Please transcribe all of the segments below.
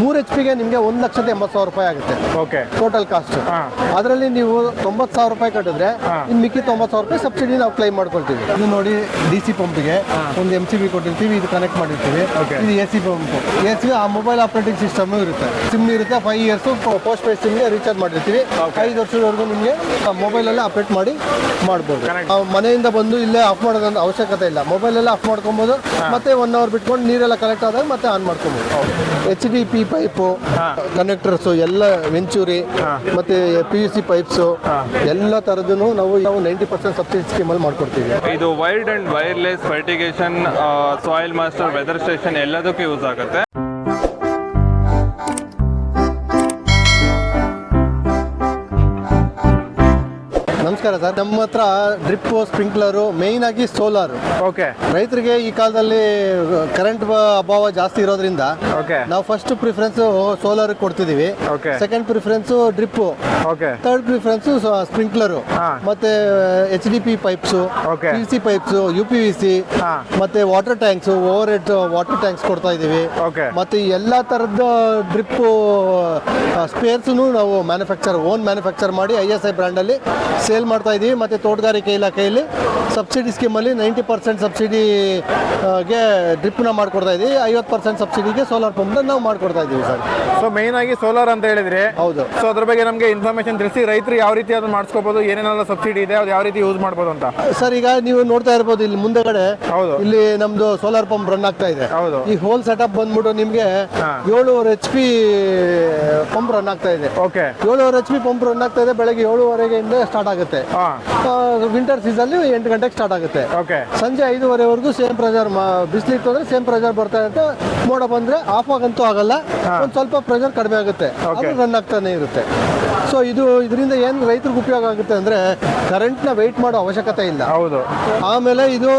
ಮೂರು ಎಚ್ ಪಿಗೆ ನಿಮಗೆ ಒಂದು ಲಕ್ಷದ ಎಂಬತ್ತು ಸಾವಿರ ರೂಪಾಯಿ ಆಗುತ್ತೆ. ಓಕೆ ಟೋಟಲ್ ಕಾಸ್ಟ್ ಅದರಲ್ಲಿ ನೀವು ತೊಂಬತ್ತು ಸಾವಿರ ರೂಪಾಯಿ ಕಟ್ಟಿದ್ರೆ. ಇನ್ನು ಮಿಕ್ಕಿ ತೊಂಬತ್ತು ಸಾವಿರ ರೂಪಾಯಿ ಸಬ್ಸಿಡಿ ನಾವು ಕ್ಲೈಮ್ ಮಾಡ್ಕೊಳ್ತೀವಿ. ಇದು ನೋಡಿ ಡಿ ಸಿ ಪಂಪ್ಗೆ ಒಂದು ಎಂ ಸಿ ಬಿ ಕೊಟ್ಟಿರ್ತೀವಿ ಇದು ಕನೆಕ್ಟ್ ಮಾಡಿರ್ತೀವಿ. ಇದು A C pump A C ಆ ಮೊಬೈಲ್ ಆಪರೇಟಿಂಗ್ ಸಿಸ್ಟಮ್ ಇರುತ್ತೆ. ಸಿಮ್ ಇರುತ್ತೆ ಫೈವ್ ಇಯರ್ಸ್ ಪೋಸ್ಟ್ ಪೇಸ್ ಸಿಮ್ಗೆ ರೀಚಾರ್ಜ್ ಮಾಡಿರ್ತೀವಿ. ಐದು ವರ್ಷದವರೆಗೂ ನಿಮಗೆ ಮೊಬೈಲಲ್ಲೇ ಅಪ್ಡೇಟ್ ಮಾಡಿ ಮಾಡ್ಬೋದು. ಮನೆಯಿಂದ ಬಂದು ಇಲ್ಲೇ ಆಫ್ ಮಾಡೋದಂತ ಅವಶ್ಯಕತೆ ಇಲ್ಲ. ಮೊಬೈಲಲ್ಲೇ ಆಫ್ ಮಾಡ್ಕೊಬೋದು. ಮತ್ತೆ ಒನ್ ಅವರ್ ಬಿಟ್ಕೊಂಡು ನೀರೆಲ್ಲ ಕಲೆಕ್ಟ್ ಆದಾಗ ಮತ್ತೆ ಆನ್ ಮಾಡ್ಕೊಬೋದು. H D P pipe connectors ಎಲ್ಲ ವೆಂಚೂರಿ ಮತ್ತೆ ಪಿ ಯು ಸಿ ಪೈಪ್ಸು ಎಲ್ಲ ತರದ ನಾವು ನಾವು ನೈಂಟಿ ಪರ್ಸೆಂಟ್ ಸಬ್ಸಿಡಿ ಸ್ಕೀಮಲ್ಲಿ ಮಾಡ್ಕೊಡ್ತೀವಿ. ಇದು wired and wireless fertigation soil master weather station ಎಲ್ಲದಕ್ಕೂ ಯೂಸ್ ಆಗುತ್ತೆ. ನಮಸ್ಕಾರ ಸರ್. ನಮ್ಮ ಹತ್ರ ಡ್ರಿಪ್ ಸ್ಪ್ರಿಂಕ್ಲರು ಮೇಯ್ನ್ ಆಗಿ ಸೋಲಾರ್ ಓಕೆ ರೈತರಿಗೆ ಈ ಕಾಲದಲ್ಲಿ ಕರೆಂಟ್ ಅಭಾವ ಜಾಸ್ತಿ ಇರೋದ್ರಿಂದ ಓಕೆ ನಾವು first preference solar ಕೊಡ್ತಿದೀವಿ. Second preference drip okay third preference sprinkler ಮತ್ತೆ H D P pipes okay P C pipes U P V C ಮತ್ತೆ water tanks overhead water tanks ಕೊಡ್ತಾ ಇದೀವಿ. ಮತ್ತೆ ಎಲ್ಲಾ ತರದ ಡ್ರಿಪ್ ಸ್ಪೇರ್ಸ್ ನಾವು ಮ್ಯಾನುಫ್ಯಾಕ್ಚರ್ ಓನ್ ಮ್ಯಾನುಫ್ಯಾಕ್ಚರ್ ಮಾಡಿ I S I ಬ್ರ್ಯಾಂಡಲ್ಲಿ ಸೇಲ್ ಮಾಡ್ತಾ ಇದ್ದೀವಿ ಮತ್ತೆ ತೋಟಗಾರಿಕೆ ಇಲಾಖೆಯಲ್ಲಿ ಸಬ್ಸಿಡಿ ಸ್ಕೀಮಲ್ಲಿ ನೈಂಟಿ ಪರ್ಸೆಂಟ್ ಸಬ್ಸಿಡಿಗೆ ಡ್ರಿಪ್ನ ಮಾಡ್ಕೊಡ್ತಾ ಇದ್ದೀವಿ ಐವತ್ತು ಪರ್ಸೆಂಟ್ ಸಬ್ಸಿಡಿಗೆ ಸೋಲಾರ್ ಪಂಪ್ನ ನಾವು ಮಾಡ್ಕೊಡ್ತಾ ಇದ್ದೀವಿ ಸರ್. ಸೊ ಮೇನ್ ಆಗಿ ಸೋಲಾರ್ ಅಂತ ಹೇಳಿದ್ರೆ ಹೌದು. ಸೊ ಅದ್ರ ಬಗ್ಗೆ ನಮಗೆ ಇನ್ಫಾರ್ಮೇಶನ್ ತಿಳಿಸಿ ರೈತರು ಯಾವ ರೀತಿ ಅದನ್ನ ಮಾಡಿಸ್ಕೋಬಹುದು ಏನೇನೆಲ್ಲ ಸಬ್ಸಿಡಿ ಇದೆ ಅದು ಯಾವ ರೀತಿ ಯೂಸ್ ಮಾಡ್ಬೋದು ಅಂತ. ಸರ್ ಈಗ ನೀವು ನೋಡ್ತಾ ಇರ್ಬೋದು ಇಲ್ಲಿ ಮುಂದೆಗಡೆ ಹೌದು. ಇಲ್ಲಿ ನಮ್ದು ಸೋಲಾರ್ ಪಂಪ್ ರನ್ ಆಗ್ತಾ ಇದೆ. ಹೌದು. ಈ ಹೋಲ್ ಸೆಟಪ್ ಬಂದ್ಬಿಟ್ಟು ನಿಮಗೆ. ಏಳುವರೆ ಎಚ್ ಪಿ ಪಂಪ್ ರನ್ ಆಗ್ತಾ ಇದೆ. ಓಕೆ ಏಳುವರೆ ಎಚ್ ಪಿ ಪಂಪ್ ರನ್ ಆಗ್ತಾ ಇದೆ ಬೆಳಗ್ಗೆ ಏಳುವರೆಗೆ ಸ್ಟಾರ್ಟ್ ಆಗುತ್ತೆ. ವಿಂಟರ್ ಸೀಸನ್ ಎಂಟು ಗಂಟೆಗೆ ಸ್ಟಾರ್ಟ್ ಆಗುತ್ತೆ. ಸಂಜೆ ಐದುವರೆವರೆಗೂ ಸೇಮ್ ಪ್ರೆಷರ್ ಬಿಸಿಲಿತ್ತು ಅಂದ್ರೆ ಸೇಮ್ ಪ್ರೆಷರ್ ಬರ್ತಾ ಇರುತ್ತೆ. ಮೋಡ ಬಂದ್ರೆ ಆಫ್ ಆಗಂತೂ ಆಗಲ್ಲ. ಒಂದ್ ಸ್ವಲ್ಪ ಪ್ರೆಷರ್ ಕಡಿಮೆ ಆಗುತ್ತೆ. ರನ್ ಆಗ್ತಾನೆ ಇರುತ್ತೆ. ಸೊ ಇದು ಇದರಿಂದ ಏನು ರೈತರಿಗೆ ಉಪಯೋಗ ಆಗುತ್ತೆ ಅಂದ್ರೆ ಕರೆಂಟ್ನ ವೆಯ್ಟ್ ಮಾಡೋ ಅವಶ್ಯಕತೆ ಇಲ್ಲ ಹೌದು. ಆಮೇಲೆ ಇದು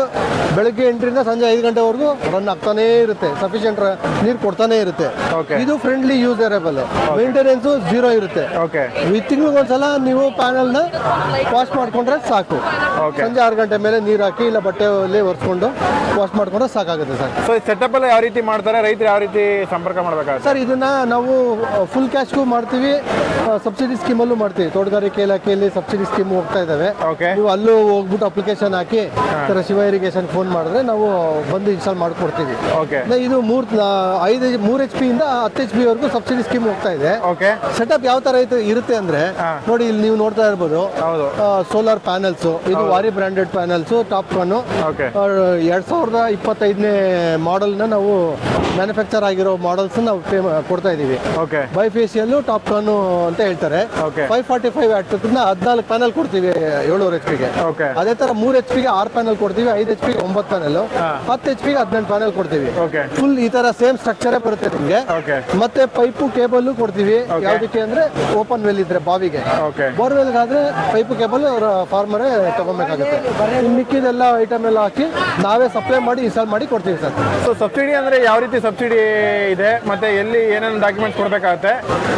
ಬೆಳಗ್ಗೆ ಎಂಟರಿಂದ ಸಂಜೆ ಐದು ಗಂಟೆವರೆಗೂ ರನ್ ಆಗ್ತಾನೇ ಇರುತ್ತೆ. ಸಫಿಷಿಯಂಟ್ ನೀರು ಕೊಡ್ತಾನೆ ಇರುತ್ತೆ. ಇದು ಫ್ರೆಂಡ್ಲಿ ಯೂಸರೇಬಲ್ ಮೇಂಟೆನೆನ್ಸ್ ಜೀರೋ ಇರುತ್ತೆ. ಓಕೆ ತಿಂಗಳಿಗೆ ಒಂದ್ಸಲ ನೀವು ಪ್ಯಾನಲ್ನ ವಾಶ್ ಮಾಡ್ಕೊಂಡ್ರೆ ಸಾಕು. ಸಂಜೆ ಆರು ಗಂಟೆ ಮೇಲೆ ನೀರು ಹಾಕಿ ಇಲ್ಲ ಬಟ್ಟೆಯಲ್ಲಿ ಒರೆಸ್ಕೊಂಡು ವಾಶ್ ಮಾಡ್ಕೊಂಡ್ರೆ ಸಾಕಾಗುತ್ತೆ ಸರ್. ಸೊ ಈ ಸೆಟಪ್ ಎಲ್ಲ ಯಾವ ರೀತಿ ಮಾಡ್ತಾರೆ? ರೈತರು ಯಾವ ರೀತಿ ಸಂಪರ್ಕ ಮಾಡಬೇಕಾಗುತ್ತೆ? ಸರ್ ಇದನ್ನ ನಾವು ಫುಲ್ ಕ್ಯಾಶ್ಗೂ ಮಾಡ್ತೀವಿ. ಸಬ್ಸಿಡಿ ಸ್ಕೀಮಲ್ಲೂ ಮಾಡ್ತೀವಿ. ತೋಟಗಾರಿಕೆ ಇಲಾಖೆಯಲ್ಲಿ ಸಬ್ಸಿಡಿ ಸ್ಕೀಮ್ ಹೋಗ್ತಾ ಇದ್ದಾವೆ ಓಕೆ ನೀವು ಅಲ್ಲೂ ಹೋಗ್ಬಿಟ್ಟು ಅಪ್ಲಿಕೇಶನ್ ಹಾಕಿ ಈ ಥರ ಶಿವ ಇರಿಗೇಷನ್ ಫೋನ್ ಮಾಡಿದ್ರೆ ನಾವು ಬಂದು ಇನ್ಸ್ಟಾಲ್ ಮಾಡ್ಕೊಡ್ತೀವಿ. ಓಕೆ ಇದು ಮೂರ್ ಐದು ಮೂರ್ ಎಚ್ ಪಿ ಇಂದ ಹತ್ತು ಎಚ್ ಪಿ ವರೆಗೂ ಸಬ್ಸಿಡಿ ಸ್ಕೀಮ್ ಹೋಗ್ತಾ ಇದೆ. ಓಕೆ ಸೆಟಪ್ ಯಾವ ತರ ಐತೆ- ಇರುತ್ತೆ ಅಂದ್ರೆ ಹಾ. ನೋಡಿ ಇಲ್ಲಿ ನೀವು ನೋಡ್ತಾ ಇರ್ಬೋದು. ಹೌದು. ಸೋಲಾರ್ ಪ್ಯಾನಲ್ಸ್ ಇದು Waaree branded panels TOPCon okay ಎರಡ್ ಸಾವಿರದ ಇಪ್ಪತ್ತೈದನೇ ಮಾಡೆಲ್ನ ನಾವು ಮ್ಯಾನುಫ್ಯಾಕ್ಚರ್ ಆಗಿರೋ ಮಾಡೆಲ್ಸ್ ನಾವು ಕೊಡ್ತಾ ಇದೀವಿ. ಓಕೆ ಬೈಫೇಸಿಯಲ್ ಟಾಪ್ ಕಾನು ಅಂತ ಹೇಳ್ತಾರೆ. ಫೈವ್ ಫಾರ್ಟಿ ಫೈವ್ ಹದಿನಾಲ್ಕು ಪ್ಯಾನಲ್ ಕೊಡ್ತೀವಿ ಏಳುವರೆ ಎಚ್ ಪಿಗೆ ಅದೇ ತರ ಮೂರ್ ಎಚ್ ಪಿಗೆ ಆರ್ ಪ್ಯಾನಲ್ ಕೊಡ್ತೀವಿ ಐದು ಎಚ್ ಪಿಗೆ ಒಂಬತ್ತು ಪ್ಯಾನಲ್. ಹತ್ತು ಎಚ್ ಪಿಗೆ ಹದಿನೆಂಟು ಪ್ಯಾನಲ್ ಕೊಡ್ತೀವಿ. ಓಕೆ ಫುಲ್ ಈ ತರ ಸೇಮ್ ಸ್ಟ್ರಕ್ಚರೇ ಬರುತ್ತೆ ನಿಮಗೆ. ಮತ್ತೆ ಪೈಪು ಕೇಬಲ್ ಕೊಡ್ತೀವಿ. ಯಾವ್ದಕ್ಕೆ ಅಂದ್ರೆ ಓಪನ್ ವೆಲ್ ಇದ್ರೆ ಬಾವಿಗೆ. ಓಕೆ ಬೋರ್ವೆಲ್ ಆದ್ರೆ ಪೈಪು ಕೇಬಲ್ ಫಾರ್ಮರೇ ತಗೊಬೇಕಾಗುತ್ತೆ ಮಿಕ್ಕಿದೆಲ್ಲ ಐಟಮ್ ಎಲ್ಲ ಹಾಕಿ ನಾವೇ ಸಪ್ಲೈ ಮಾಡಿ ಇನ್ಸ್ಟಾಲ್ ಮಾಡಿ ಕೊಡ್ತೀವಿ ಸರ್. ಸೊ ಸಬ್ಸಿಡಿ ಅಂದ್ರೆ ಯಾವ ರೀತಿ ಸಬ್ಸಿಡಿ ಇದೆ? ಮತ್ತೆ ಎಲ್ಲಿ ಏನೇನು ಡಾಕ್ಯುಮೆಂಟ್ಸ್ ಕೊಡಬೇಕಾಗುತ್ತೆ?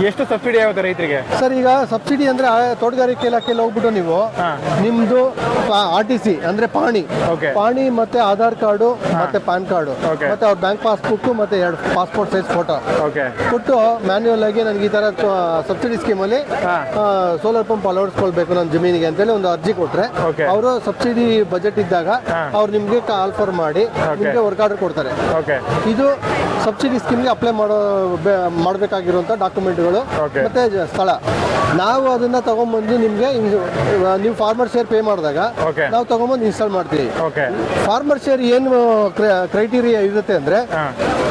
ಎಷ್ಟು ಸಬ್ಸಿಡಿ ಆಗುತ್ತೆ ರೈತರಿಗೆ? ಸರ್ ಈಗ ಸಬ್ಸಿಡಿ ಅಂದ್ರೆ ಆ ತೋಟಗಾರಿಕೆ ಇಲಾಖೆಯಲ್ಲಿ ಹೋಗ್ಬಿಟ್ಟು ನೀವು. ನಿಮ್ದು ಆರ್ ಟಿ ಸಿ ಅಂದ್ರೆ ಪಾಣಿ. ಪಾಣಿ ಮತ್ತೆ ಆಧಾರ್ ಕಾರ್ಡು ಮತ್ತೆ ಪ್ಯಾನ್ ಕಾರ್ಡು. ಮತ್ತೆ ಅವ್ರ ಬ್ಯಾಂಕ್ ಪಾಸ್ಬುಕ್ ಮತ್ತೆ ಎರಡು ಪಾಸ್ಪೋರ್ಟ್ ಸೈಜ್ ಫೋಟೋ. ಕೊಟ್ಟು ಮ್ಯಾನ್ಯುವಲ್ ಆಗಿ ನನಗೆ ಈ ತರ ಸಬ್ಸಿಡಿ ಸ್ಕೀಮ್ ಅಲ್ಲಿ ಸೋಲಾರ್ ಪಂಪ್ ಅಳವಡಿಸ್ಕೊಳ್ಬೇಕು ನನ್ನ ಜಮೀನಿಗೆ ಅಂತೇಳಿ ಒಂದು ಅರ್ಜಿ ಕೊಟ್ರೆ. ಅವರು ಸಬ್ಸಿಡಿ ಬಜೆಟ್ ಇದ್ದಾಗ. ಅವ್ರು ನಿಮ್ಗೆ ಆಲ್ಫರ್ ಮಾಡಿ ನಿಮ್ಗೆ ವರ್ಕ್ ಆರ್ಡರ್ ಕೊಡ್ತಾರೆ. ಇದು ಸಬ್ಸಿಡಿ ಸ್ಕೀಮ್ಗೆ ಅಪ್ಲೈ ಮಾಡೋ ಮಾಡಬೇಕಾಗಿರುವಂಥ ಡಾಕ್ಯುಮೆಂಟ್ಗಳು ಮತ್ತೆ ಸ್ಥಳ. ನಾವು ಅದನ್ನ ತಗೊಂಡ್ಬಂದು ನಿಮಗೆ ನೀವು ಫಾರ್ಮರ್ ಶೇರ್ ಪೇ ಮಾಡಿದಾಗ ನಾವು ತಗೊಂಡ್ಬಂದು ಇನ್ಸ್ಟಾಲ್ ಮಾಡ್ತೀವಿ. ಓಕೆ ಫಾರ್ಮರ್ ಶೇರ್ ಏನು ಕ್ರೈಟೀರಿಯಾ ಇರುತ್ತೆ ಅಂದ್ರೆ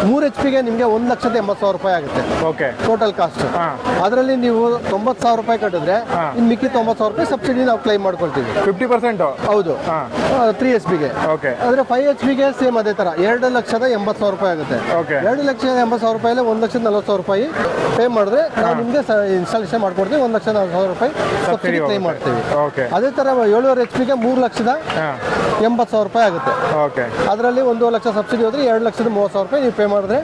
ಮೂರ್ ಎಚ್ ಪಿಗೆ ನಿಮಗೆ ಒಂದು ಲಕ್ಷದ ಎಂಬತ್ತು ಸಾವಿರ ರೂಪಾಯಿ ಆಗುತ್ತೆ. ಓಕೆ ಟೋಟಲ್ ಕಾಸ್ಟ್ ಅದರಲ್ಲಿ ನೀವು ತೊಂಬತ್ತು ಸಾವಿರ ರೂಪಾಯಿ ಕಟ್ಟಿದ್ರೆ. ಇನ್ನು ಮಿಕ್ಕಿ ತೊಂಬತ್ತು ಸಾವಿರ ರೂಪಾಯಿ ಸಬ್ಸಿಡಿ ನಾವು ಕ್ಲೈಮ್ ಮಾಡ್ಕೊಳ್ತೀವಿ. ಫಿಫ್ಟಿ ಪರ್ಸೆಂಟು ಹೌದು. ತ್ರೀ ಎಚ್ ಪಿಗೆ ಓಕೆ ಆದ್ರೆ ಫೈವ್ ಎಚ್ ಪಿಗೆ ಸೇಮ್ ಅದೇ ತರ. ಎರಡು ಲಕ್ಷದ ಎಂಬತ್ತು ಸಾವಿರ ರೂಪಾಯಿ ಆಗುತ್ತೆ. ಎರಡು ಲಕ್ಷದ ಎಂಬತ್ತು ಸಾವಿರ ರೂಪಾಯಿ ಒಂದ್ ಲಕ್ಷದ ನಲ್ವತ್ತು ಸಾವಿರ ರೂಪಾಯಿ ಪೇ ಮಾಡಿದ್ರೆ ನಾವು ನಿಮಗೆ ಇನ್ಸ್ಟಾಲೇಷನ್ ಮಾಡ್ಕೊಡ್ತೀವಿ. ಒಂದು ಲಕ್ಷದ ನಾವು ಸಾವಿರ ರೂಪಾಯಿ ಸಬ್ಸಿಡಿ ಕ್ಲೈಮ್ ಮಾಡ್ತೀವಿ. ಓಕೆ ಅದೇ ತರ ಏಳುವರೆ ಎಚ್ ಪಿಗೆ ಮೂರು ಲಕ್ಷದ ಎಂಬತ್ತು ಸಾವಿರ ರೂಪಾಯಿ ಆಗುತ್ತೆ. ಓಕೆ ಅದರಲ್ಲಿ ಒಂದು ಲಕ್ಷ ಸಬ್ಸಿಡಿ ಹೋದ್ರೆ ಎರಡು ಲಕ್ಷದ ಮೂವತ್ತು ಸಾವಿರ ರೂಪಾಯಿ ನೀವು ಪೇ ಮಾಡಿದ್ರೆ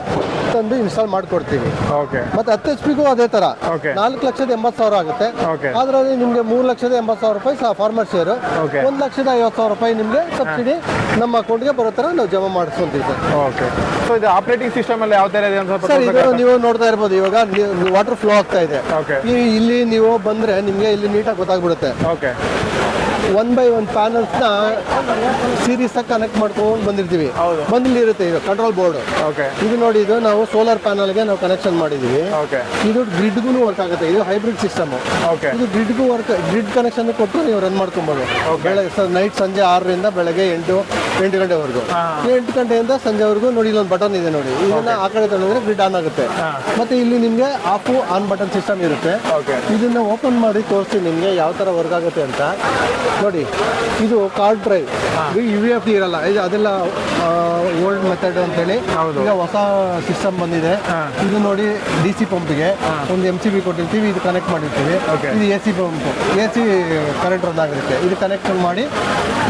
ತಂದು ಇನ್ಸ್ಟಾಲ್ ಮಾಡ್ಕೊಡ್ತೀವಿ. ಓಕೆ ಮತ್ತೆ ಹತ್ತು ಎಚ್ ಪಿಗೂ ಅದೇ ತರ. Okay. ನಾಲ್ಕು ಲಕ್ಷದ ಎಂಬತ್ತು ಸಾವಿರ ಆಗುತ್ತೆ. Okay. ಅದರಲ್ಲಿ ನಿಮಗೆ ಮೂರು ಲಕ್ಷದ ಎಂಬತ್ತು ಸಾವಿರ ರೂಪಾಯಿ ಫಾರ್ಮರ್ ಶೇರ್ Okay. ಒಂದು ಲಕ್ಷದ ಐವತ್ತು ಸಾವಿರ ರೂಪಾಯಿ ನಿಮಗೆ ಸಬ್ಸಿಡಿ ನಮ್ಮ ಅಕೌಂಟ್ಗೆ ಬರೋ ತರ ನಾವು ಜಮಾ ಮಾಡಿಸ್ಕೊಂತೀವಿ ಸರ್. ಓಕೆ ಸೊ ಇದು ಆಪರೇಟಿಂಗ್ ಸಿಸ್ಟಮ್ ಅಲ್ಲಿ ಯಾವ ತರ ಇದೆ ಅಂತ ಸ್ವಲ್ಪ ಸರ್ ಇದು ತೋರ್ಸಕ್ಕಾಗತ್ತಾ? ನೀವು ನೋಡ್ತಾ ಇರ್ಬೋದು ಇವಾಗ ವಾಟರ್ ಫ್ಲೋ ಆಗ್ತಾ ಇದೆ. Okay. ಈ ಇಲ್ಲಿ ನೀವು ಬಂದ್ರೆ ನಿಮಗೆ ಇಲ್ಲಿ ನೀಟಾಗಿ ಗೊತ್ತಾಗ್ಬಿಡುತ್ತೆ. ಓಕೆ ಒನ್ ಬೈ ಒನ್ ಪ್ಯಾನಲ್ಸ್ನ ಸೀರೀಸಾಗಿ ಕನೆಕ್ಟ್ ಮಾಡ್ಕೊಂಡು ಬಂದಿರ್ತೀವಿ. ಬಂದಲ್ಲಿ ಇರುತ್ತೆ ಇದು ಕಂಟ್ರೋಲ್ ಬೋರ್ಡ್ ಇದು ನೋಡಿ ಇದು ನಾವು ಸೋಲಾರ್ ಪ್ಯಾನಲ್ಗೆ ನಾವು ಕನೆಕ್ಷನ್ ಮಾಡಿದ್ದೀವಿ ಇದು ಗ್ರಿಡ್ಗೂ ವರ್ಕ್ ಆಗುತ್ತೆ ಇದು ಹೈಬ್ರಿಡ್ ಸಿಸ್ಟಮ್ ಇದು ಗ್ರಿಡ್ಗೂ ವರ್ಕ್ ಗ್ರಿಡ್ ಕನೆಕ್ಷನ್ ಕೊಟ್ಟು ನೀವು ರನ್ ಮಾಡ್ಕೊಬೋದು. ಬೆಳಗ್ಗೆ ನೈಟ್ ಸಂಜೆ ಆರರಿಂದ ಬೆಳಗ್ಗೆ ಎಂಟು ಎಂಟು ಗಂಟೆವರೆಗೂ. ಎಂಟು ಗಂಟೆಯಿಂದ ಸಂಜೆವರೆಗೂ ನೋಡಿ ಇಲ್ಲೊಂದು ಬಟನ್ ಇದೆ ನೋಡಿ. ಇದನ್ನ ಆ ಕಡೆ ತಂದ್ರೆ ಗ್ರಿಡ್ ಆನ್ ಆಗುತ್ತೆ. ಮತ್ತೆ ಇಲ್ಲಿ ನಿಮಗೆ ಆಫ್ ಆನ್ ಬಟನ್ ಸಿಸ್ಟಮ್ ಇರುತ್ತೆ. ಇದನ್ನ ಓಪನ್ ಮಾಡಿ ತೋರಿಸ್ತೀನಿ ನಿಮಗೆ ಯಾವ ಥರ ವರ್ಕ್ ಆಗುತ್ತೆ ಅಂತ. ನೋಡಿ ಇದು card drive U V F ಇರಲ್ಲ. ಇದು ಅದೆಲ್ಲ ಓಲ್ಡ್ ಮೆಥಡ್ ಅಂತೇಳಿ. ಹೇಳಿ ಈಗ ಹೊಸ ಸಿಸ್ಟಮ್ ಬಂದಿದೆ. ಇದು ನೋಡಿ ಡಿ ಸಿ ಪಂಪ್ಗೆ ಒಂದು ಎಂ ಸಿ ಬಿ ಕೊಟ್ಟಿರ್ತೀವಿ ಇದು ಕನೆಕ್ಟ್ ಮಾಡಿರ್ತೀವಿ. ಇದು A C pump A C current run ಆಗಿರುತ್ತೆ. ಇದು ಕನೆಕ್ಷನ್ ಮಾಡಿ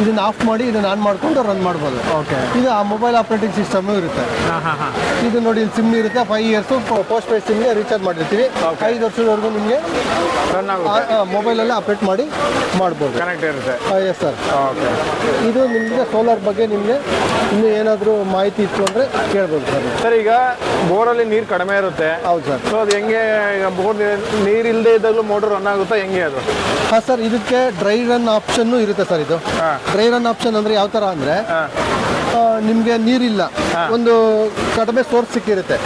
ಇದನ್ನ ಆಫ್ ಮಾಡಿ ಇದನ್ನ ಆನ್ ಮಾಡಿಕೊಂಡು ರನ್ ಮಾಡ್ಬೋದು. ಓಕೆ ಇದು ಆ ಮೊಬೈಲ್ ಆಪರೇಟಿಂಗ್ ಸಿಸ್ಟಮ್ ಇರುತ್ತೆ. ಹಾಂ ಹಾಂ ಹಾಂ. ಇದು ನೋಡಿ ಸಿಮ್ ಇರುತ್ತೆ. ಫೈವ್ ಇಯರ್ಸ್ ಪೋಸ್ಟ್ ಪೇಡ್ ಸಿಮ್ಗೆ ರೀಚಾರ್ಜ್ ಮಾಡಿರ್ತೀವಿ. ಐದು ವರ್ಷದವರೆಗೂ ನಿಮಗೆ ಮೊಬೈಲಲ್ಲೇ ಅಪ್ಡೇಟ್ ಮಾಡಿ ಮಾಡ್ಬೋದು. ಕನೆಕ್ಟ್ ಇರುತ್ತೆ. ಎಸ್ ಸರ್ ಓಕೆ ಇದು ನಿಮಗೆ ಸೋಲಾರ್ ಬಗ್ಗೆ ನಿಮಗೆ ಇನ್ನು ಏನಾದರೂ ಮಾಹಿತಿ ಇತ್ತು ಅಂದರೆ ಕೇಳ್ಬೋದು ಸರ್. ಸರ್ ಈಗ ಬೋರಲ್ಲಿ ನೀರು ಕಡಿಮೆ ಇರುತ್ತೆ. ಹೌದು ಸರ್. ಸೊ ಅದು ಹೆಂಗೆ ಈಗ ಬೋರ್ ನೀರು ಇಲ್ಲದೆ ಇದ್ದಾಗಲೂ ಮೋಟರ್ ರನ್ ಆಗುತ್ತಾ ಹೆಂಗೆ ಅದು? ಹಾಂ ಸರ್ ಇದಕ್ಕೆ ಡ್ರೈ ರನ್ ಆಪ್ಷನ್ನು ಇರುತ್ತೆ ಸರ್ ಇದು. ಡ್ರೈ ರನ್ ಆಪ್ಷನ್ ಅಂದರೆ ಯಾವ ಥರ ಅಂದರೆ ಹಾಂ. ನಿಮಗೆ ನೀರಿಲ್ಲ. ಒಂದು ಕಡಿಮೆ ಸೋರ್ಸ್ ಸಿಕ್ಕಿರುತ್ತೆ.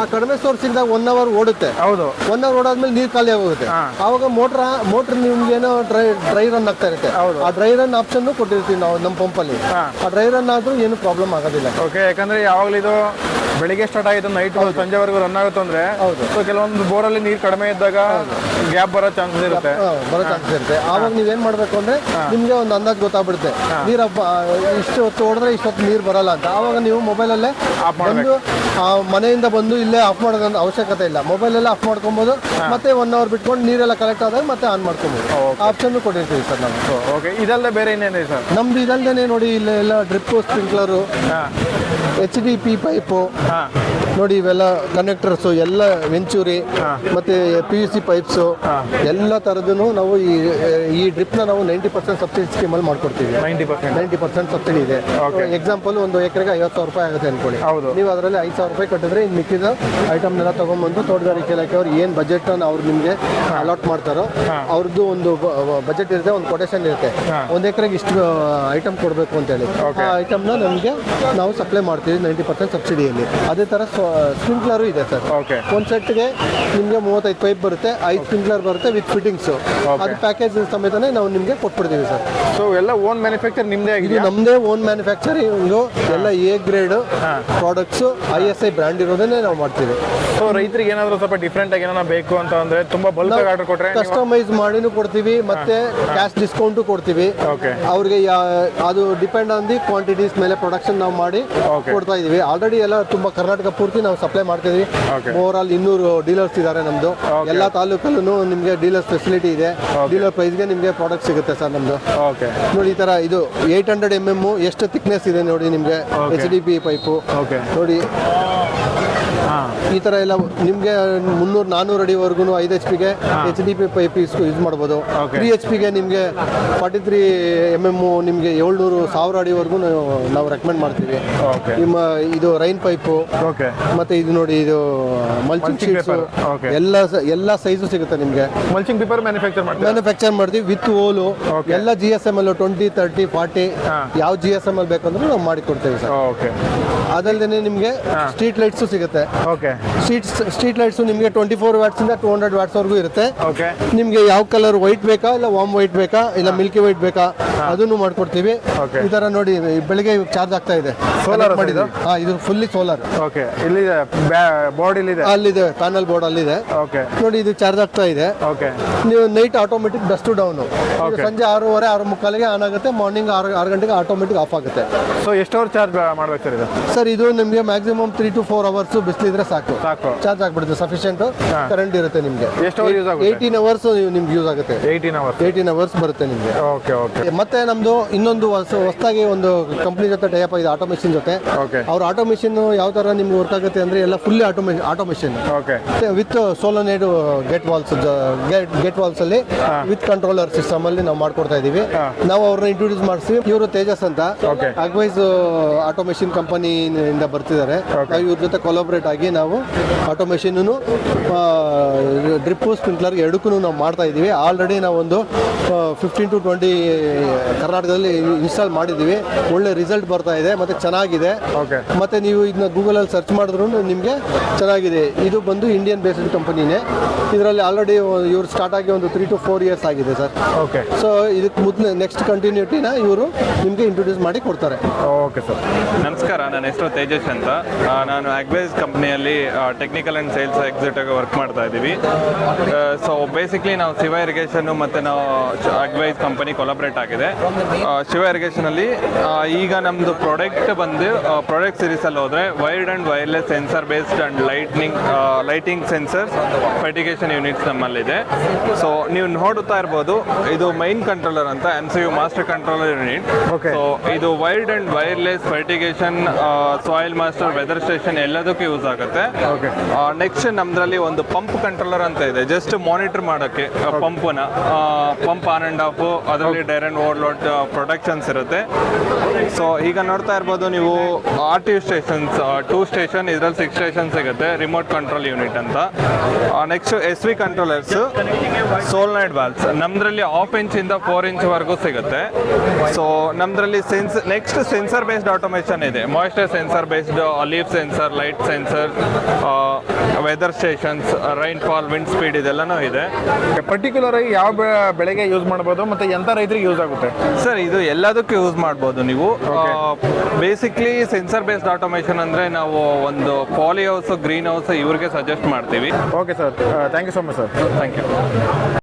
ಆ ಕಡಿಮೆ ಸೋರ್ಸ್ ಸಿಕ್ಕಿದಾಗ ಒನ್ ಅವರ್ ಓಡುತ್ತೆ. ಹೌದು. ಒನ್ ಅವರ್ ಓಡಾದ್ಮೇಲೆ ನೀರು ಖಾಲಿ ಆಗೋಗುತ್ತೆ. ಅವಾಗ ಆವಾಗ ಮೋಟರ್ ಮೋಟ್ರ್ ನಿಮ್ಗೆ ಏನೋ ಡ್ರೈ ಡ್ರೈ ರನ್ ಆಗ್ತಾ ಇರುತ್ತೆ. ಹೌದು. ಆ ಡ್ರೈ ರನ್ ಆಪ್ಷನ್ ಕೊಟ್ಟಿರ್ತೀವಿ ನಾವು ನಮ್ಮ ಪಂಪಲ್ಲಿ. ಆ ಡ್ರೈ ರನ್ ಆದ್ರೂ ಏನು ಪ್ರಾಬ್ಲಮ್ ಆಗೋದಿಲ್ಲ. ಓಕೆ ಯಾಕಂದ್ರೆ ಯಾವಾಗಲೂ ಇದು ಬೆಳಿಗ್ಗೆ ಸ್ಟಾರ್ಟ್ ಆಯಿತು ನೈಟ್ ಸಂಜೆವರೆಗೂ ರನ್ ಆಗುತ್ತೆ ಅಂದ್ರೆ ಹೌದು. ಸೊ ಕೆಲವೊಂದು ಬೋರಲ್ಲಿ ನೀರು ಕಡಿಮೆ ಇದ್ದಾಗ ಗ್ಯಾಪ್ ಬರೋ ಚಾನ್ಸಸ್ ಇರುತ್ತೆ. ಬರೋ ಚಾನ್ಸಸ್ ಇರುತ್ತೆ. ಆವಾಗ ನೀವೇನ್ ಮಾಡ್ಬೇಕು ಅಂದ್ರೆ ನಿಮ್ಗೆ ಒಂದು ಅಂದಾಜ್ ಗೊತ್ತಾಗ್ಬಿಡುತ್ತೆ. ನೀರಪ್ಪ ಇಷ್ಟು ಹೊತ್ತು ಹೊಡೆದ್ರೆ ಇಷ್ಟೊತ್ತು ನೀರು ಬರಲ್ಲ ಅಂತ. ಆವಾಗ ನೀವು ಮೊಬೈಲಲ್ಲೇ ಆಫ್ ಬಂದು ಆ ಮನೆಯಿಂದ ಬಂದು ಇಲ್ಲೇ ಆಫ್ ಮಾಡೋದಂತ ಅವಶ್ಯಕತೆ ಇಲ್ಲ. ಮೊಬೈಲಲ್ಲೇ ಆಫ್ ಮಾಡ್ಕೊಬೋದು. ಮತ್ತೆ ಒನ್ ಅವರ್ ಬಿಟ್ಕೊಂಡು ನೀರೆಲ್ಲ ಕಲೆಕ್ಟ್ ಆದಾಗ ಮತ್ತೆ ಆನ್ ಮಾಡ್ಕೊಬೋದು. ಆಪ್ಷನ್ ಕೊಟ್ಟಿರ್ತೀವಿ ಸರ್ ನಾವು. ಓಕೆ ಇದಲ್ಲದೆ ಬೇರೆ ಏನೇನಿದೆ ಸರ್? ನಮ್ದು ಇದಲ್ದೇನೆ ನೋಡಿ ಇಲ್ಲೆಲ್ಲ drip sprinkler H D P pipe ಹಾಂ ನೋಡಿ ಇವೆಲ್ಲ ಕನೆಕ್ಟರ್ಸು ಎಲ್ಲ ವೆಂಚೂರಿ ಮತ್ತೆ ಪಿ ಯು ಸಿ ಪೈಪ್ಸು ಎಲ್ಲ ಥರದ್ದು ನಾವು ಈ ಈ ಡ್ರಿಪ್ನ ನಾವು ನೈಂಟಿ ಪರ್ಸೆಂಟ್ ಸಬ್ಸಿಡಿ ಸ್ಕೀಮಲ್ಲಿ ಮಾಡ್ಕೊಡ್ತೀವಿ. Ninety percent ninety percent subsidy ಇದೆ. ಎಕ್ಸಾಂಪಲ್ ಒಂದು ಎಕರೆಗೆ ಐವತ್ತು ಸಾವಿರ ರೂಪಾಯಿ ಆಗುತ್ತೆ ಅನ್ಕೊಳ್ಳಿ. ನೀವು ಅದರಲ್ಲಿ ಐದು ಸಾವಿರ ರೂಪಾಯಿ ಕಟ್ಟಿದ್ರೆ ಇನ್ನು ಮಿಕ್ಕಿದ ಐಟಮ್ನೆಲ್ಲ ತೊಗೊಂಬಂದು ತೋಟಗಾರಿಕೆ ಇಲಾಖೆ ಅವ್ರು ಏನು ಬಜೆಟನ್ನು ಅವ್ರು ನಿಮಗೆ ಅಲಾಟ್ ಮಾಡ್ತಾರೋ ಅವ್ರದ್ದು ಒಂದು ಬಜೆಟ್ ಇರುತ್ತೆ ಒಂದು ಕೊಟೇಶನ್ ಇರುತ್ತೆ. ಒಂದು ಎಕರೆಗೆ ಇಷ್ಟು ಐಟಮ್ ಕೊಡಬೇಕು ಅಂತೇಳಿ. ಆ ಐಟಮ್ನ ನಮಗೆ ನಾವು ಸಪ್ಲೈ ಮಾಡ್ತೀವಿ ನೈಂಟಿ ಪರ್ಸೆಂಟ್ ಸಬ್ಸಿಡಿಯಲ್ಲಿ ಅದೇ ಥರ ಸ್ಪ್ರಿಂಕ್ಲರು ಇದೆ ಸರ್. ಓಕೆ ಒಂದು ಸೆಟ್ಗೆ ನಿಮಗೆ ಮೂವತ್ತೈದು ಪೈಪ್ ಬರುತ್ತೆ ಐದು ಸ್ಪ್ರಿಂಕ್ಲರ್ ಬರುತ್ತೆ ವಿತ್ ಫಿಟ್ಟಿಂಗ್ಸು ಅದು ಪ್ಯಾಕೇಜ್ ಸಮೇತನೇ ನಾವು ನಿಮಗೆ ಕೊಟ್ಬಿಡ್ತೀವಿ ಸರ್. ಸೊ ಎಲ್ಲ ಓನ್ ಮ್ಯಾನುಫ್ಯಾಕ್ಚರ್ ನಿಮ್ಮದೇ ಇದು ಆಗಿದೆಯಾ ನಮ್ಮದೇ ಓನ್ ಮ್ಯಾನುಫ್ಯಾಕ್ಚರಿಂಗು ಎಲ್ಲ A grade products I S I brand ಇರೋದನ್ನೇ ನಾವು ಮಾಡ್ತೀವಿ. ಸೊ ರೈತರಿಗೆ ಏನಾದರೂ ಸ್ವಲ್ಪ ಡಿಫ್ರೆಂಟ್ ಆಗಿ ಏನಾರ ಬೇಕು ಅಂತ ಅಂದ್ರೆ ತುಂಬಾ ಬಲ್ಕ್ ಆರ್ಡರ್ ಕೊಟ್ರೆ ಕಸ್ಟಮೈಸ್ ಮಾಡಿನೂ ಕೊಡ್ತೀವಿ ಮತ್ತೆ ಕ್ಯಾಶ್ ಡಿಸ್ಕೌಂಟು ಕೊಡ್ತೀವಿ. ಅವ್ರಿಗೆ ಅದು ಡಿಪೆಂಡ್ ಆನ್ ದಿ ಕ್ವಾಂಟಿಟೀಸ್ ಮೇಲೆ ಪ್ರೊಡಕ್ಷನ್ ನಾವು ಮಾಡಿ. ಕೊಡ್ತಾ ಇದೀವಿ. ಆಲ್ರೆಡಿ ಎಲ್ಲ ತುಂಬಾ ಕರ್ನಾಟಕ ಪೂರ್ತಿ ನಾವು ಸಪ್ಲೈ ಮಾಡ್ತಿದ್ವಿ. ಓವರ್ ಆಲ್ ಇನ್ನೂರು ಡೀಲರ್ಸ್ ಇದ್ದಾರೆ ನಮ್ದು. ಎಲ್ಲ ತಾಲೂಕಲ್ಲೂ ನಿಮಗೆ ಡೀಲರ್ಸ್ ಫೆಸಿಲಿಟಿ ಇದೆ. ಡೀಲರ್ ಪ್ರೈಸ್ಗೆ ನಿಮಗೆ ಪ್ರಾಡಕ್ಟ್ ಸಿಗುತ್ತೆ ಸರ್ ನಮ್ದು. ಓಕೆ ನೋಡಿ ಈ ತರ ಇದು ಏಟ್ ಹಂಡ್ರೆಡ್ ಎಂ ಎಂ ಎಷ್ಟು ಥಿಕ್ನೆಸ್ ಇದೆ ನೋಡಿ ನಿಮಗೆ H D P pipe okay ನೋಡಿ. ಈ ಥರ ಎಲ್ಲ ನಿಮಗೆ ಮುನ್ನೂರು ನಾನ್ನೂರು ಅಡಿವರೆಗೂ ಐದು ಎಚ್ ಪಿಗೆ H D P pipe use ಮಾಡ್ಬೋದು. Okay. ತ್ರೀ ಎಚ್ ಪಿಗೆ ನಿಮಗೆ ಫಾರ್ಟಿ ತ್ರೀ ಎಂ ಎಂ ನಿಮಗೆ ಏಳ್ನೂರು ಸಾವಿರ ಅಡಿವರೆಗೂ ನಾವು ರೆಕಮೆಂಡ್ ಮಾಡ್ತೀವಿ. ನಿಮ್ಮ ಇದು ರೈನ್ ಪೈಪು ಮತ್ತೆ ಇದು ನೋಡಿ ಇದು ಮಲ್ಚಿಂಗ್ ಶೀಟ್ಸ್. ಎಲ್ಲ ಎಲ್ಲ ಸೈಜು ಸಿಗುತ್ತೆ ನಿಮಗೆ. ಮಲ್ಚಿಂಗ್ ಪೇಪರ್ ಮ್ಯಾನುಫ್ಯಾಕ್ಚರ್ ಮ್ಯಾನುಫ್ಯಾಕ್ಚರ್ ಮಾಡ್ತೀವಿ ವಿತ್ ಓಲು. ಎಲ್ಲ G S M L twenty thirty forty. ಯಾವ ಜಿ ಎಸ್ ಎಂ ಎಲ್ ಬೇಕಂದ್ರೂ ನಾವು ಮಾಡಿ ಕೊಡ್ತೇವೆ ಸರ್. ಓಕೆ ಅದಲ್ಲದೆ ನಿಮಗೆ ಸ್ಟ್ರೀಟ್ ಲೈಟ್ಸು ಸಿಗುತ್ತೆ. ಓಕೆ ಸ್ಟ್ರೀಟ್ ಸ್ಟ್ರೀಟ್ ಲೈಟ್ಸು ನಿಮಗೆ ಟ್ವೆಂಟಿ ಫೋರ್ ವ್ಯಾಟ್ಸಿಂದ ಟೂ ಹಂಡ್ರೆಡ್ ವ್ಯಾಟ್ಸ್ವರೆಗೂ ಇರುತ್ತೆ. ಓಕೆ ನಿಮಗೆ ಯಾವ ಕಲರ್ ವೈಟ್ ಬೇಕಾ ಇಲ್ಲ ವಾಮ್ ವೈಟ್ ಬೇಕಾ ಇಲ್ಲ ಮಿಲ್ಕಿ ವೈಟ್ ಬೇಕಾ ಅದನ್ನು ಮಾಡ್ಕೊಡ್ತೀವಿ. ಈ ತರ ನೋಡಿ ಬೆಳಿಗ್ಗೆ ಚಾರ್ಜ್ ಆಗ್ತಾ ಇದೆ. ಸೋಲಾರ್ ಮಾಡಿದ್ರು ಹಾ ಇದು ಫುಲ್ಲಿ ಸೋಲಾರ್ ಓಕೆ ಇಲ್ಲಿದೆ ಬೋರ್ಡ್ ಇಲ್ಲಿದೆ? ಅಲ್ಲಿದೆ ಪ್ಯಾನಲ್ ಬೋರ್ಡ್ ಅಲ್ಲಿದೆ. ಓಕೆ ನೋಡಿ ಇದು ಚಾರ್ಜ್ ಆಗ್ತಾ ಇದೆ. ಓಕೆ ನೀವು ನೈಟ್ ಆಟೋಮೆಟಿಕ್ ಡಸ್ಟ್ ಡೌನ್. ಸಂಜೆ ಆರೂವರೆ ಆರು ಮುಕ್ಕಾಲಿಗೆ ಆನ್ ಆಗುತ್ತೆ ಮಾರ್ನಿಂಗ್ ಆರು ಆರು ಗಂಟೆಗೆ ಆಟೋಮೆಟಿಕ್ ಆಫ್ ಆಗುತ್ತೆ. ಸೊ ಎಷ್ಟು ಅವರ್ ಚಾರ್ಜ್ ಮಾಡ್ಬೇಕು ಸರ್ ಇದು? ಸರ್ ಇದು ನಿಮಗೆ maximum three to four hours ಬಿಸಿಲು ಇದ್ರೆ ಸಾಕು. ಸಾಕು. ಚಾರ್ಜ್ ಆಗ್ಬಿಡುತ್ತೆ ಸಫಿಷಿಯಂಟ್ ಕರೆಂಟ್ ಇರುತ್ತೆ ನಿಮಗೆ. ಎಷ್ಟು ಅವರ್ ಯೂಸ್ ಆಗುತ್ತೆ? ಏಯ್ಟೀನ್ ಅವರ್ಸ್ ನಿಮ್ಗೆ ಯೂಸ್ ಆಗುತ್ತೆ. ಏಯ್ಟೀನ್ ಅವರ್ಸ್ ಏಯ್ಟೀನ್ ಅವರ್ಸ್ ಬರುತ್ತೆ ನಿಮಗೆ. ಓಕೆ ಓಕೆ ಮತ್ತೆ ನಮ್ದು ಇನ್ನೊಂದು ಹೊಸ ಹೊಸದಾಗಿ ಒಂದು ಕಂಪ್ನಿ ಜೊತೆ ಟೈಪ್ ಆಗಿದೆ ಆಟೋ ಮಿಷಿನ್ ಜೊತೆ ಅವ್ರ ಆಟೋ ಮಿಷಿನ್ ಯಾವ ತರ ನಿಮ್ಗೆ ವರ್ಕ್ ಆಗುತ್ತೆ ಅಂದ್ರೆ ಎಲ್ಲ full auto automation machine okay with solenoid gate valves gate valves ಅಲ್ಲಿ ವಿತ್ ಕಂಟ್ರೋಲರ್ ಸಿಸ್ಟಮ್ ಅಲ್ಲಿ ನಾವು ಮಾಡ್ಕೊಡ್ತಾ ಇದೀವಿ. ನಾವು ಅವ್ರನ್ನ ಇಂಟ್ರೊಡ್ಯೂಸ್ ಮಾಡಿಸಿ ಇವರು ತೇಜಸ್ ಅಂತ. ಅಗ್ವೈಸ್ ಆಟೋ ಮೆಷಿನ್ ಕಂಪನಿ ಇಂದ ಬರ್ತಿದ್ದಾರೆ. ನಾವು ಇವ್ರ ಜೊತೆ ಕೊಲಾಬರೇಟ್ ಆಗಿ ನಾವು ಆಟೋ ಮೆಷಿನ್ ಡ್ರಿಪ್ಪು ಸ್ಪ್ರಿಂಕ್ಲರ್ ಎರಡಕ್ಕೂ ನಾವು ಮಾಡ್ತಾ ಇದ್ದೀವಿ. ಆಲ್ರೆಡಿ ನಾವು ಒಂದು ಫಿಫ್ಟೀನ್ ಟು ಟ್ವೆಂಟಿ ಕರ್ನಾಟಕದಲ್ಲಿ ಇನ್ಸ್ಟಾಲ್ ಮಾಡಿದ್ದೀವಿ. ಒಳ್ಳೆ ರಿಸಲ್ಟ್ ಬರ್ತಾ ಇದೆ ಮತ್ತು ಚೆನ್ನಾಗಿದೆ. ಓಕೆ ಮತ್ತು ನೀವು ಇದನ್ನ ಗೂಗಲಲ್ಲಿ ಸರ್ಚ್ ಮಾಡಿದ್ರು ನಿಮಗೆ ಚೆನ್ನಾಗಿದೆ. ಇದು ಬಂದು ಇಂಡಿಯನ್ ಬೇಸ್ಡ್ ಕಂಪನಿನೇ ಇದರಲ್ಲಿ ಆಲ್ರೆಡಿ ಇವ್ರು ಸ್ಟಾರ್ಟ್ ಆಗಿ ಒಂದು ತ್ರೀ ಟು ಫೋರ್ ಇಯರ್ಸ್ ಆಗಿದೆ ಸರ್. ಓಕೆ ಸೊ ಇದಕ್ಕೆ ಮೊದಲು ನೆಕ್ಸ್ಟ್ ಕಂಟಿನ್ಯೂಟಿನ ಇವರು ನಿಮಗೆ ಇಂಟ್ರೊಡ್ಯೂಸ್ ಮಾಡಿ ಕೊಡ್ತಾರೆ. ಓಕೆ ಸರ್ ನಮಸ್ಕಾರ. ನನ್ನ ಹೆಸರು ತೇಜಸ್ ಅಂತ. ನಾನು ಅಗ್ವೈಸ್ ಕಂಪ್ನಿಯಲ್ಲಿ technical and sales executive work ಮಾಡ್ತಾ ಇದ್ದೀವಿ. ಸೊ ಬೇಸಿಕ್ಲಿ ನಾವು ಶಿವ ಇರಿಗೇಷನ್ನು ಮತ್ತು ನಾವು ಅಗ್ವೈಸ್ ಕಂಪನಿ ಕೊಲಾಬ್ರೇಟ್ ಆಗಿದೆ. ಶಿವ ಇರಿಗೇಷನಲ್ಲಿ ಈಗ ನಮ್ಮದು ಪ್ರಾಡಕ್ಟ್ ಬಂದು ಪ್ರಾಡಕ್ಟ್ ಸೀರೀಸಲ್ಲಿ ಹೋದರೆ wired and wireless sensor based and lightning lighting sensors fertigation units ನಮ್ಮಲ್ಲಿದೆ. ಸೊ ನೀವು ನೋಡುತ್ತಾ ಇರ್ಬೋದು ಇದು ಮೈನ್ ಕಂಟ್ರೋಲರ್ ಅಂತ M C U master controller unit. So ಇದು wired and wireless fertigation soil master weather station ಎಲ್ಲದಕ್ಕೂ ಯೂಸ್ ಆಗುತ್ತೆ. Okay. ನೆಕ್ಸ್ಟ್ ನಮ್ದ್ರಲ್ಲಿ ಒಂದು ಪಂಪ್ ಕಂಟ್ರೋಲರ್ ಅಂತ ಇದೆ. ಜಸ್ಟ್ ಮಾನಿಟರ್ ಮಾಡೋಕ್ಕೆ ಪಂಪ್ನ ಪಂಪ್ ಆನ್ ಅಂಡ್ ಆಫ್ ಅದರಲ್ಲಿ ಡೈರೆಂಟ್ ಓವರ್ಲೋಡ್ ಪ್ರೊಡಕ್ಷನ್ಸ್ ಇರುತ್ತೆ. ಸೊ ಈಗ ನೋಡ್ತಾ ಇರ್ಬೋದು ನೀವು R T stations two station ಇದರಲ್ಲಿ ಸಿಕ್ಸ್ ಸ್ಟೇಷನ್ ಸಿಗುತ್ತೆ ರಿಮೋಟ್ ಕಂಟ್ರೋಲ್ ಯೂನಿಟ್ ಅಂತ. Next S V controllers solenoid valves ನಮ್ದ್ರಲ್ಲಿ half inch ಇಂದ ಫೋರ್ ಇಂಚ್ ವರೆಗೂ ಸಿಗುತ್ತೆ. So ನಮ್ದ್ರಲ್ಲಿ sense next sensor based automation ಇದೆ. Moisture sensor based leaf sensor light sensor weather stations rainfall wind speed ಇದೆಲ್ಲನೂ ಇದೆ. Particular ಆಗಿ ಯಾವ ಬೆಳೆಗೆ ಯೂಸ್ ಮಾಡ್ಬೋದು ಮತ್ತೆ ಎಂತ ರೈತರಿಗೆ ಯೂಸ್ ಆಗುತ್ತೆ? ಸರ್ ಇದು ಎಲ್ಲದಕ್ಕೂ ಯೂಸ್ ಮಾಡ್ಬೋದು ನೀವು. ಬೇಸಿಕ್ಲಿ ಸೆನ್ಸರ್ ಬೇಸ್ಡ್ ಆಟೋಮೇಷನ್ ಅಂದ್ರೆ ನಾವು ಒಂದು ಪಾಲಿ ಹೌಸ್ ಗ್ರೀನ್ ಹೌಸ್ ಇವ್ರಿಗೆ ಸಜೆಸ್ಟ್ ಮಾಡ್ತೀವಿ. Okay sir thank you so much sir thank you